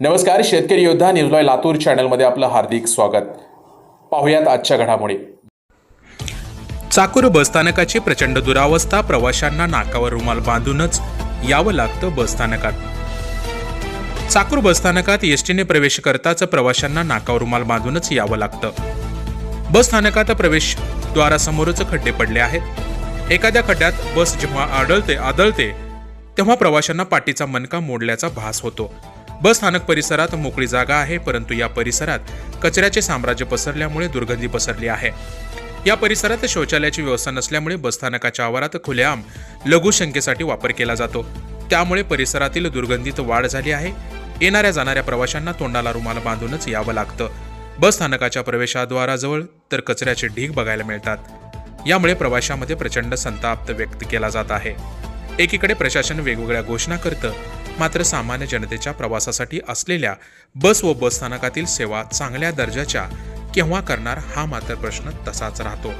नमस्कार शेतकरी योद्धा न्यूज लातूर चॅनलमध्ये आपलं हार्दिक स्वागत. पाहुयात आजच्या घडामोडी. चाकूर बसस्थानकाची प्रचंड दुरावस्था प्रवाशांना नाकावर रुमाल बांधूनच यावं लागतं बसस्थानकात चाकूर बसस्थानकात एसटीने प्रवेश करताच प्रवाशांना नाकावर रुमाल बांधूनच यावं लागतं. बसस्थानकात प्रवेश द्वारासमोरच खड्डे पडले आहेत. एखाद्या खड्ड्यात बस जेव्हा आढळते आदळते तेव्हा प्रवाशांना पाठीचा मनका मोडल्याचा भास होतो. बस स्थानक परिसरात मोकळी जागा आहे परंतु या परिसरात कचऱ्याचे साम्राज्य पसरल्यामुळे दुर्गंधी पसरली आहे. या परिसरात शौचालयाची व्यवस्था नसल्यामुळे बसस्थानकाच्या आवारात खुलेआम लघुशंकेसाठी वापर केला जातो. त्यामुळे परिसरातील दुर्गंधीत वाढ झाली आहे. येणाऱ्या जाणाऱ्या प्रवाशांना तोंडाला रुमाल बांधूनच यावं लागतं. बस स्थानकाच्या प्रवेशद्वाराजवळ तर कचऱ्याचे ढीग बघायला मिळतात. यामुळे प्रवाशांमध्ये प्रचंड संताप व्यक्त केला जात आहे. एकीकडे प्रशासन वेगवेगळ्या घोषणा करतं मात्र सामान्य जनतेच्या प्रवासासाठी असलेल्या बस व बस स्थानकातील सेवा चांगल्या दर्जाच्या केव्हा करणार हा मात्र प्रश्न तसाच राहतो.